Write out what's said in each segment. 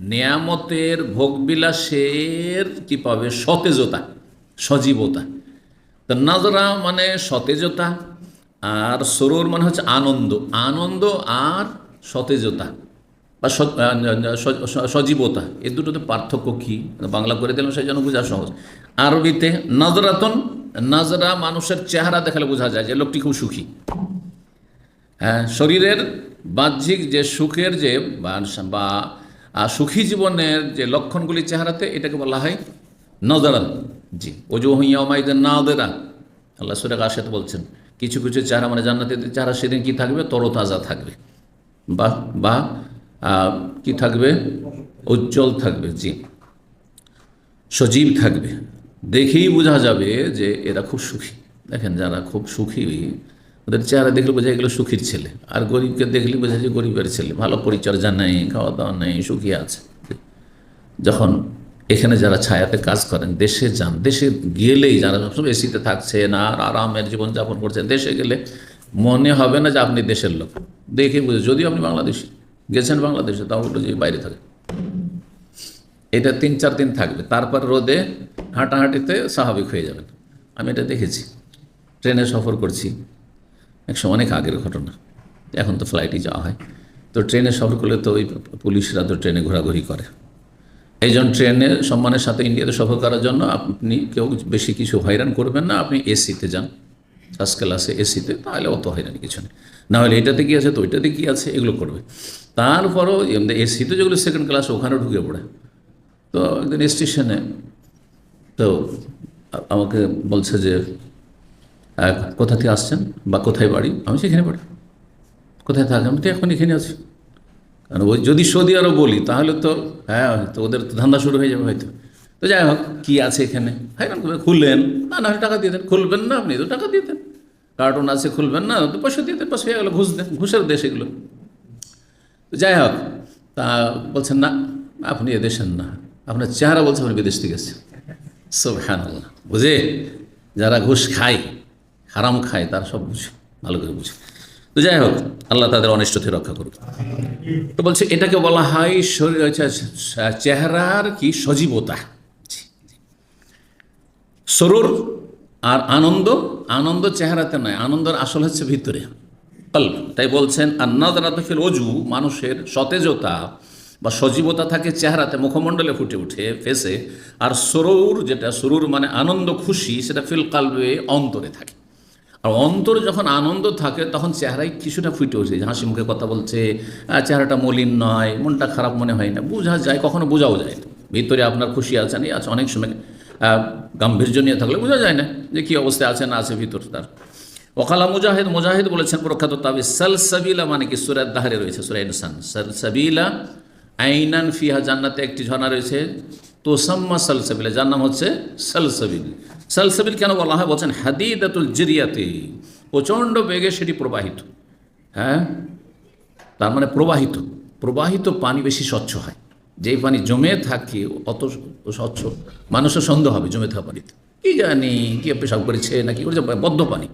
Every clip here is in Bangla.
নেয়ামতের ভোগবিলাসের কি পাবে? সতেজতা, সজীবতা। তো নজরা মানে সতেজতা আর সরুর মানে হচ্ছে আনন্দ। আনন্দ আর সতেজতা বা সজীবতা এই দুটোতে পার্থক্য কী? বাংলা করে দিলাম, সেই জন্য বোঝা সহজ। আরবিতে নজরাতন, নজরা মানুষের চেহারা দেখালে বোঝা যায় যে লোকটি খুব সুখী। হ্যাঁ শরীরের বাহ্যিক যে সুখের যে বা- সুখী জীবনের যে লক্ষণগুলি চেহারাতে এটাকে বলা হয় নজরান। জি ওজু হইয়া মাইদের নাদেরা। আল্লাহ সুরেক আশেত বলছেন, কিছু কিছু চেহারা মানে জান্নাতের চেহারা সেদিন কি থাকবে? তরতাজা থাকবে। বা বা কি থাকবে? উজ্জ্বল থাকবে, জি। সজীব থাকবে। দেখেই বোঝা যাবে যে এরা খুব সুখী। দেখেন যারা খুব সুখী ওদের চেহারা দেখলে বোঝা গেলো সুখীর ছেলে। আর গরিবকে দেখলে বোঝা যায় গরিবের ছেলে। ভালো পরিচর্যা নেই খাওয়া দাওয়া নেই, সুখী আছে। যখন এখানে যারা ছায়াতে কাজ করেন, দেশে যান, দেশে গেলেই যারা সবসময় এসিতে থাকছেন আর আরামের জীবনযাপন করছেন, দেশে গেলে মনে হবে না যে আপনি দেশের লোক। দেখে বুঝে, যদিও আপনি বাংলাদেশি, গেছেন বাংলাদেশে, তাও বলল যে বাইরে থাকে। এটা তিন, চার দিন থাকবে। তারপর রোদে হাঁটাহাঁটিতে স্বাভাবিক হয়ে যাবেন। আমি এটা দেখেছি। ট্রেনে সফর করছি। একশো অনেক আগের ঘটনা। এখন তো ফ্লাইটে যাওয়া হয়। তো ট্রেনে সফর করলে তো ওই পুলিশরা তো ট্রেনে ঘোরাঘুরি করে। এই জন্য ট্রেনে সম্মানের সাথে ইন্ডিয়াতে সফর করার জন্য আপনি কেউ বেশি কিছু হয়রান করবেন না, আপনি এসিতে যান। ফার্স্ট ক্লাসে এসিতে, তাহলে অত হয়রানি কিছু নেই। না হলে এটাতে কী আছে, তো ওইটাতে কী আছে, এগুলো করবে। তারপরও এমনি এসিতে যেগুলো সেকেন্ড ক্লাস ওখানেও ঢুকে পড়ে। তো একদিন স্টেশনে তো আমাকে বলছে যে কোথা থেকে আসছেন বা কোথায় বাড়ি? আমি সেখানে বাড়ি কোথায় থাকেন আমি তো এখন এখানে আছি। কারণ ওই যদি সৌদি আরব বলি, তাহলে তো হ্যাঁ তো ওদের তো ধান্দা শুরু হয়ে যাবে হয়তো। তো যাই হোক, কী আছে এখানে? হ্যাঁ খুললেন। না না, টাকা দিয়ে দেন। খুলবেন না আপনি, তো টাকা দিয়ে দেন। কার্টুন আছে, খুলবেন না, তো পয়সা দিয়ে দেন, পয়সা হয়ে গেলো, ঘুষ দেন, ঘুষের দেশ এগুলো। তো যাই হোক, তা বলছেন, না, আপনি এদেশের না। আপনার চেহারা বলছে, আপনি বিদেশ থেকে এসেছেন। সোহান বুঝে? যারা ঘুষ খায় হারাম খায়, তারা সব বুঝে, ভালো করে বুঝে। তো যাই হোক, আল্লাহ তাদের অনিষ্ট থেকে রক্ষা করুক। তো বলছে, এটাকে বলা হয় শরীর হচ্ছে চেহারার কি সজীবতা। সরুর আর আনন্দ আনন্দ চেহারাতে নয়, আনন্দের আসল হচ্ছে ভিতরে। কল্প, তাই বলছেন আর আন্নাদারাতফিল অজু মানুষের সতেজতা বা সজীবতা থাকে চেহারাতে, মুখমণ্ডলে ফুটে উঠে ফেসে আর সরুর, যেটা সরুর মানে আনন্দ, খুশি, সেটা ফিল কালবে, অন্তরে থাকে। আর অন্তর যখন আনন্দ থাকে, তখন চেহারায় কিছুটা ফুটে যে হাসি মুখে কথা বলছে চেহারাটা মলিন নয়, মনটা খারাপ মনে হয় না। বোঝা যায়, কখনো বোঝাও যায়। ভিতরে আপনার খুশি আছেন আছে, অনেক সময় গাম্ভীর্য নিয়ে থাকলে বোঝা যায় না যে কী অবস্থায় আছে, না আছে ভিতর তার। ওকালা মুজাহিদ মুজাহিদ বলেছেন প্রখ্যাত তাবি সাল সাবিলা মানে কি? সুরাত দাহারে রয়েছে, সুরা ইনসান। সাল সাবিলা আইনান ফিহা জান্নাতে একটি ঝর্ণা রয়েছে, তোসাম্মা সালসাবিলা যার নাম হচ্ছে সালসাবিল সালসাবিল কেন বলা হয়? বলছেন, হাদিদাতুল জিরিয়াতে, প্রচণ্ড বেগে সেটি প্রবাহিত। হ্যাঁ? তার মানে প্রবাহিত। প্রবাহিত পানি বেশি স্বচ্ছ হয়। যেই পানি জমে থাকে, অত স্বচ্ছ, মানুষের সন্দেহ হবে জমে থাকা পানিতে। কি জানি, কি পেশাব করেছে, না কি করেছে, বদ্ধ পানি।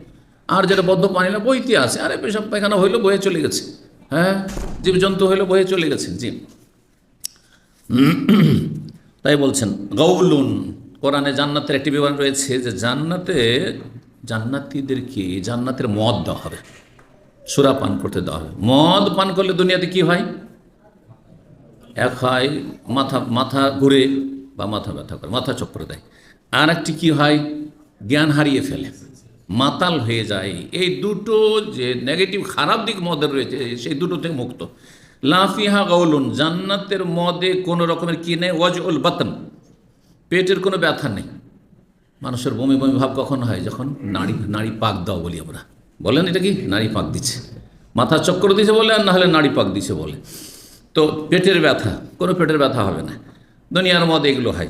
আর যেটা বদ্ধ পানি না, বইতে আছে। আরে, পেশাব পায়খানা হইল বয়ে চলে গেছে। হ্যাঁ? জীবজন্তু হইল বয়ে চলে গেছে। জি। তাই বলছেন গৌলুন কোরআনে জান্নাতের একটি বিবরণ রয়েছে যে জান্নাতে জান্নাতিদেরকে জান্নাতের মদ দেওয়া হবে। সুরা পান করতে দেওয়া হবে। মদ পান করলে দুনিয়াতে কি হয়? এক হয় মাথা মাথা ঘুরে বা মাথা ব্যথা করে, মাথা চক্কর দেয়। আর একটি কী হয়? জ্ঞান হারিয়ে ফেলে, মাতাল হয়ে যায়। এই দুটো যে নেগেটিভ খারাপ দিক মদের রয়েছে, সেই দুটো থেকে মুক্ত। লাফিহা গৌলুন জান্নাতের মদে কোনো রকমের কি নেই? ওয়াজ উল বাতন। পেটের কোনো ব্যথা নেই। মানুষের বমি বমি ভাব কখন হয়? যখন নাড়ি নাড়ি পাক দাও বলি আমরা। বলেন এটা কি? নাড়ি পাক দিচ্ছে। মাথা চক্কর দিছে বলে, আর না হলে নাড়ি পাক দিছে বলে। তো পেটের ব্যথা, কোনো পেটের ব্যথা হবে না। দুনিয়ার মদ এগুলো হয়।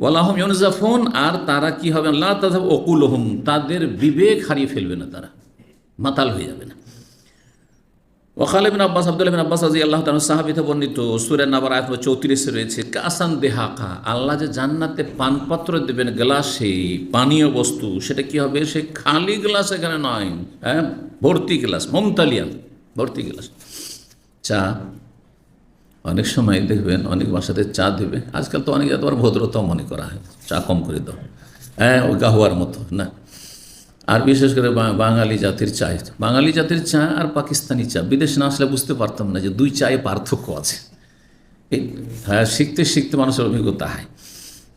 ওয়ালাহম ইউনজাফুন, আর তারা কি হবে? আল্লাহ তাদের অকুল তাদের বিবেক হারিয়ে ফেলবে না তারা। মাতাল হয়ে যাবে না। ওখাল বিন আব্বাস আব্দুল বিন আব্বাস আজি আল্লাহ তালা সাহাবিতে বর্ণিত সুরের নাবার আয়াত চৌত্রিশে রয়েছে, কাসান দেহাকা, আল্লাহ যে জান্নাতে পানপাত্র দেবেন গ্লাসে, পানীয় বস্তু, সেটা কি হবে? সে খালি গ্লাস এখানে নয় হ্যাঁ? ভর্তি গ্লাস, মমতালিয়ান, ভর্তি গ্লাস। চা, অনেক সময় দেখবেন, অনেক বাসাতে চা দেবে, আজকাল তো অনেক তোমার ভদ্রতাও মনে করা হয়, চা কম করে দাও হ্যাঁ? ওই গাহুয়ার মতো, না? আর বিশেষ করে বাঙালি জাতির চা বাঙালি জাতির চা আর পাকিস্তানি চা বিদেশ না আসলে বুঝতে পারতাম না যে দুই চায়ে পার্থক্য আছে। হ্যাঁ শিখতে শিখতে মানুষের অভিজ্ঞতা হয়।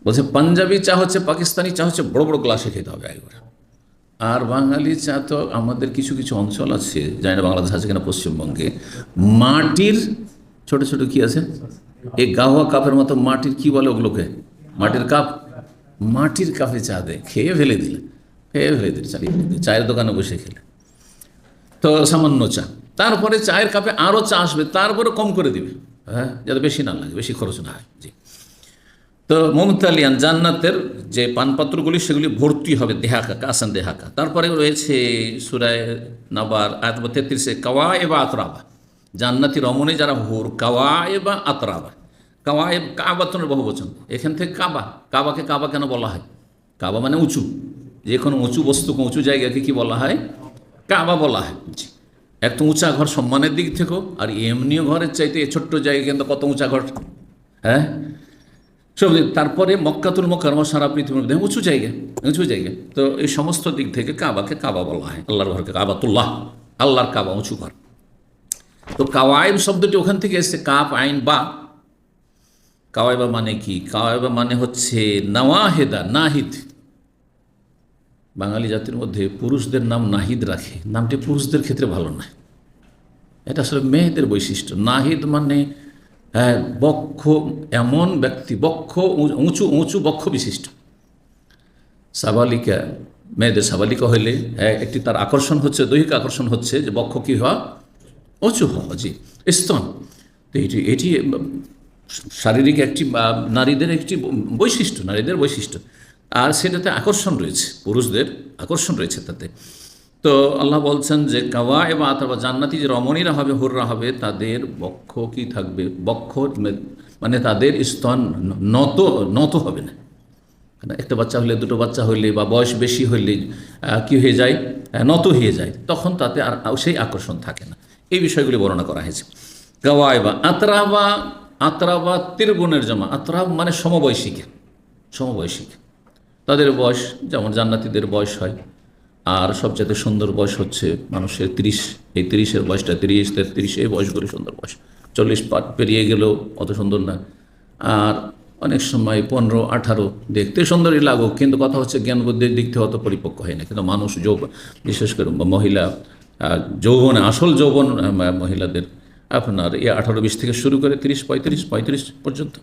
বলছে, পাঞ্জাবি চা হচ্ছে, পাকিস্তানি চা হচ্ছে, বড় বড় গ্লাসে খেতে হবে একবার। আর বাঙালি চা তো আমাদের কিছু কিছু অঞ্চল আছে, জানি না বাংলাদেশ আছে কিনা পশ্চিমবঙ্গে। মাটির, ছোট ছোট কি আছে? এই গাহুয়া কাপের মতো মাটির, কি বলে ওগুলোকে? মাটির কাপ? মাটির কাপে চা দেয় খেয়ে ফেলে দিলে। খেয়ে ফেলে চালিয়ে চায়ের দোকানে বসে খেলে। তো সামান্য চা। তারপরে চায়ের কাপে আরও চা আসবে, তারপরে কম করে দিবে। হ্যাঁ যাতে বেশি না লাগে, বেশি খরচ না হয়। জি। তো মমতালিয়ান জান্নাতের যে পানপাত্রগুলি, সেগুলি ভর্তি হবে দেহাকা কাসান দেহাকা। তারপরে রয়েছে সুরায় নাবার আয়াত তেত্রিশে কাওয়া এবা আতরাবা। জান্নাতি রমণে যারা হুর কাওয়া এবা আতরাবা। কাওয়া এব কাবাতনের বহু বচন এখান থেকে কাবা। কাবাকে কাবা কেন বলা হয়? কাবা মানে উঁচু। যে কোনো উঁচু বস্তুকে উঁচু জায়গাকে কি বলা হয়? কাবা বলা হয়। জি। এক তো উঁচা ঘর সম্মানের দিক থেকেও, আর এমনিও ঘরের চাইতে ছোট্ট জায়গা কিন্তু কত উঁচা ঘর? হ্যাঁ? সব তারপরে মক্কাতুল মক্কারমা সারা পৃথিবীর মধ্যে, উঁচু জায়গা উঁচু জায়গা। তো এই সমস্ত দিক থেকে কাবাকে কাবা বলা হয়। আল্লাহর ঘরকে কাবাতুল্লাহ, আল্লাহর কাবা উঁচু ঘর। তো কাওয়াইব শব্দটি ওখান থেকে এসছে কাপ আইন বা। কাওয়াইবা মানে কি? কাওয়াইবা মানে হচ্ছে নওয়াহেদা, নাহিদ। বাঙালি জাতির মধ্যে পুরুষদের নাম নাহিদ রাখে। নামটি পুরুষদের ক্ষেত্রে ভালো নয়। এটা আসলে মেয়েদের বৈশিষ্ট্য। নাহিদ মানে হ্যাঁ, বক্ষ এমন ব্যক্তি বক্ষ উঁচু উঁচু বক্ষ বিশিষ্ট। সাবালিকা মেয়েদের সাবালিকা হইলে হ্যাঁ, একটি তার আকর্ষণ হচ্ছে দৈহিক আকর্ষণ হচ্ছে যে বক্ষ কী হওয়া উঁচু হওয়া জি স্তন। তো এটি এটি শারীরিক একটি নারীদের একটি বৈশিষ্ট্য নারীদের বৈশিষ্ট্য। আর সেটাতে আকর্ষণ রয়েছে, পুরুষদের আকর্ষণ রয়েছে তাতে। তো আল্লাহ বলছেন যে কাওয়া এবং অথবা জান্নাতি, যে রমণীরা হবে, হুররা হবে, তাদের বক্ষ কি থাকবে? বক্ষ মানে তাদের স্তন নত নত হবে না। একটা বাচ্চা হলে, দুটো বাচ্চা হইলে বা বয়স বেশি হলে কি হয়ে যায়? নত হয়ে যায়। তখন তাতে আর আর সেই আকর্ষণ থাকে না। এই বিষয়গুলি বর্ণনা করা হয়েছে। গাওয়াইবা আতরাবা আতরাবা তীরগুণের জমা। আতরাব মানে সমবয়সীকে। সমবয়সীকে। তাদের বয়স, যেমন জান্নাতিদের বয়স হয়, আর সবচেয়ে সুন্দর বয়স হচ্ছে মানুষের তিরিশ। এই তিরিশের বয়সটা, তিরিশ, তেত্রিশ, এই বয়সগুলি সুন্দর বয়স। চল্লিশ পাট পেরিয়ে গেলেও অত সুন্দর না। আর অনেক সময় পনেরো, আঠারো দেখতে সুন্দরই লাগুক, কিন্তু কথা হচ্ছে জ্ঞান বুদ্ধির দিক থেকে অত পরিপক্ক হয় না। কিন্তু মানুষ যৌব, বিশেষ করে মহিলা যৌবনে, আসল যৌবন মহিলাদের। আপনার এই আঠারো, বিশ থেকে শুরু করে তিরিশ, পঁয়ত্রিশ পঁয়ত্রিশ পর্যন্ত।